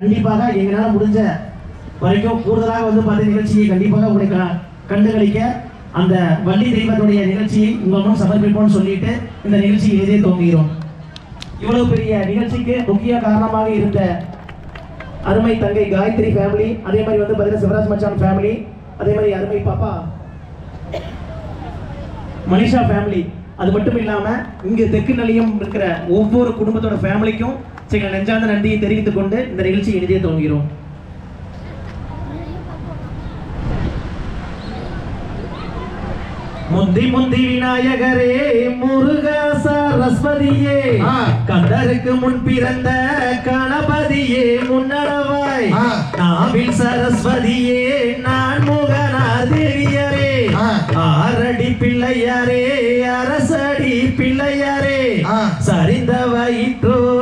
கண்டிப்பாக எங்களால் முடிஞ்ச வரைக்கும் கூடுதலாக வந்து பார்த்த நிகழ்ச்சியை கண்டிப்பாக உங்களை க- கண்டுகளிக்க அந்த வள்ளி தெய்வத்துடைய நிகழ்ச்சியை உங்களும் சமர்ப்பிப்போம்னு சொல்லிட்டு இந்த நிகழ்ச்சியை எதே துவங்குகிறோம். இவ்வளவு பெரிய நிகழ்ச்சிக்கு முக்கிய காரணமாக இருந்த அருமை தங்கை காயத்ரி ஃபேமிலி அதே மாதிரி வந்து பார்த்தீங்கன்னா சிவராஜ் மச்சான் ஃபேமிலி அதே மாதிரி அருமை பாப்பா மனிஷா ஃபேமிலி அது மட்டும் இல்லாமல் இங்கே தெற்கு நிலையம் இருக்கிற ஒவ்வொரு குடும்பத்தோட ஃபேமிலிக்கும் சில நெஞ்சார்ந்த நன்றியை தெரிவித்துக் கொண்டு இந்த நிகழ்ச்சியை எழுதிய துவங்குகிறோம் முந்தி முந்தி விநாயகரே முருக சரஸ்வதியே. கந்தருக்கு முன் பிறந்த கணபதியே முன்னடவாய். நாவில் சரஸ்வதியே நான் முகனார் தேவியரே. ஆரடி பிள்ளையாரே அரசடி பிள்ளையாரே. சரிந்த வயிற்றோனே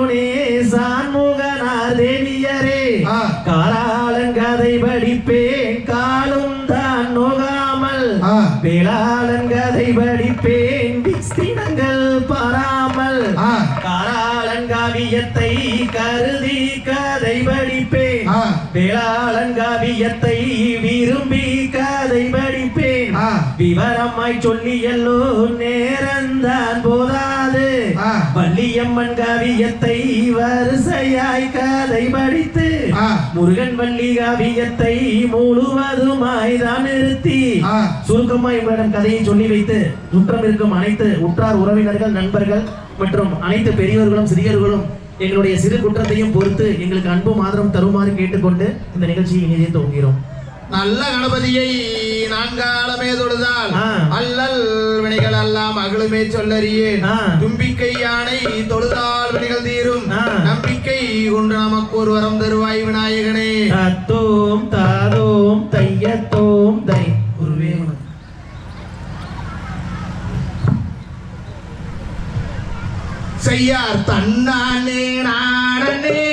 ஆ. காலாளங்கதை படிப்பேன் காலும் தான் நோகாமல். வேளாளன் கதை படிப்பேன் விஸ்தினங்கள் பாராமல். காலாளன் காவியத்தை கருதி கதை படிப்பேன். வேளாளன் காவியத்தை விரும்பி கதை படிப்பேன். விவரமாய் சொல்லி எல்லோ நேரந்தான் போதாது. வள்ளியம்மன் காவியத்தை வரிசையாய் கதை படித்து. முருகன் வள்ளி காவியத்தை முழுவதுமாய் தான் நிறுத்தி. சுருக்கமாய் உங்களிடம் கதையை சொல்லி வைத்து சுற்றம் இருக்கும் அனைத்து உற்றார் உறவினர்கள் நண்பர்கள் மற்றும் அனைத்து பெரியவர்களும் சிறியவர்களும் எங்களுடைய சிறு குற்றத்தையும் பொறுத்து எங்களுக்கு அன்பும் ஆதரவும் தருமாறு கேட்டுக்கொண்டு இந்த நிகழ்ச்சியை இனிதே துவங்குகிறோம் நல்ல கணபதியை நான்காலமே தொழுதால். அல்லல் வினைகள் எல்லாம் அகலுமே சொல்லறியேன். தும்பிக்கை யானை தொழுதால் வினைகள் தீரும். நம்பிக்கை கொண்டு நமக்கு ஒரு வரம் தருவாய் விநாயகனே தத்தோம் தாதோம் தையத்தோம் தை குருவே. செய்யார் தன்னானே நானே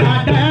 வாக்கு